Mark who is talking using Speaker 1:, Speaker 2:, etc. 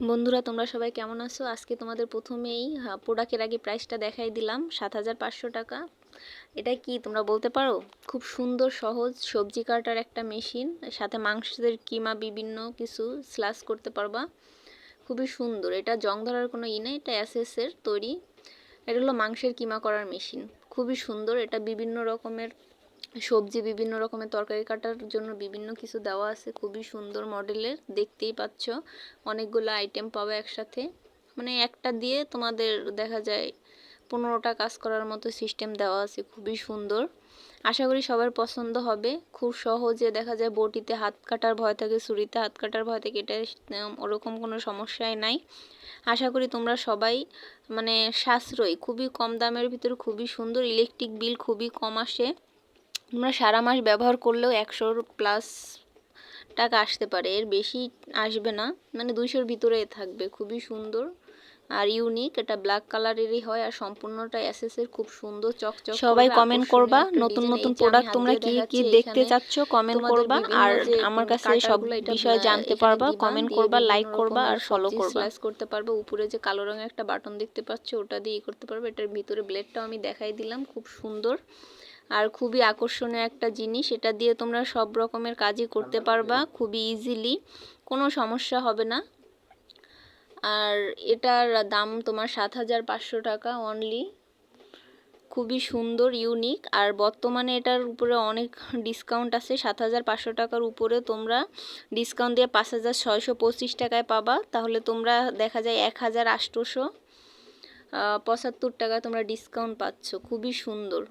Speaker 1: বন্ধুরা, তোমরা সবাই কেমন আছো? আজকে তোমাদের প্রথমেই প্রোডাক্টের আগে প্রাইসটা দেখাই দিলাম, সাত হাজার পাঁচশো টাকা। এটা কি তোমরা বলতে পারো? খুব সুন্দর, সহজ, সবজি কাটার একটা মেশিন সাথে মাংসের কিমা বিভিন্ন কিছু স্লাস করতে পারবা। খুবই সুন্দর। এটা জং ধরার কোনো ই নেই, এটা অ্যাসেসের তৈরি। এটা হলো মাংসের কিমা করার মেশিন খুবই সুন্দর, এটা বিভিন্ন রকমের সবজি বিভিন্ন রকমের তরকারি কাটার জন্য বিভিন্ন কিছু দেওয়া আছে। খুবই সুন্দর মডেলের, দেখতেই পাচ্ছ। অনেকগুলো আইটেম পাবে একসাথে। মানে একটা দিয়ে তোমাদের দেখা যায় পনেরোটা কাজ করার মতো সিস্টেম দেওয়া আছে, খুবই সুন্দর। আশা করি সবার পছন্দ হবে। খুব সহজে দেখা যায় বটিতে হাত কাটার ভয় থাকে, ছুরিতে হাত কাটার ভয় থাকে, এটা ওরকম কোনো সমস্যাই নাই। আশা করি তোমরা সবাই মানে সাশ্রয়ী, খুবই কম দামের ভিতরে খুবই সুন্দর। ইলেকট্রিক বিল খুবই কম আসে। তোমরা সারা মাস ব্যবহার করলেও একশোর প্লাস টাকা আসতে পারে। এর বেশি আসবে না। মানে দুইশোর ভিতরে থাকবে। খুবই সুন্দর আর ইউনিক এটা ব্ল্যাক কালারেরই হয় আর সম্পূর্ণটা এসএসের খুব সুন্দর চকচক
Speaker 2: সবাই কমেন্ট করবা। নতুন নতুন প্রোডাক্ট তোমরা কি কি দেখতে চাচ্ছ? কমেন্ট করবা। আর আমার কাছে সব বিষয় জানতে পারবা। কমেন্ট করবা লাইক করবা আর ফলো করবা।
Speaker 1: স্লাইস করতে পারবে। উপরে যে কালো রঙের একটা বাটন দেখতে পাচ্ছ ওটা দিয়ে করতে পারবে। এটার ভিতরে ব্লেডটাও আমি দেখাই দিলাম। খুব সুন্দর। আর খুবই আকর্ষণীয় একটা জিনিস। এটা দিয়ে তোমরা সব রকমের কাজই করতে পারবা খুবই ইজিলি কোনো সমস্যা হবে না। আর এটার দাম তোমার সাত হাজার পাঁচশো টাকা অনলি খুবই সুন্দর ইউনিক আর বর্তমানে এটার উপরে অনেক ডিসকাউন্ট আছে। সাত হাজার পাঁচশো টাকার উপরে তোমরা ডিসকাউন্ট দিয়ে পাঁচ হাজার ছয়শো পঁচিশ টাকায় পাবা। তাহলে তোমরা দেখা যায় এক হাজার আটশোশো পঁচাত্তর টাকা তোমরা ডিসকাউন্ট পাচ্ছ। খুবই সুন্দর।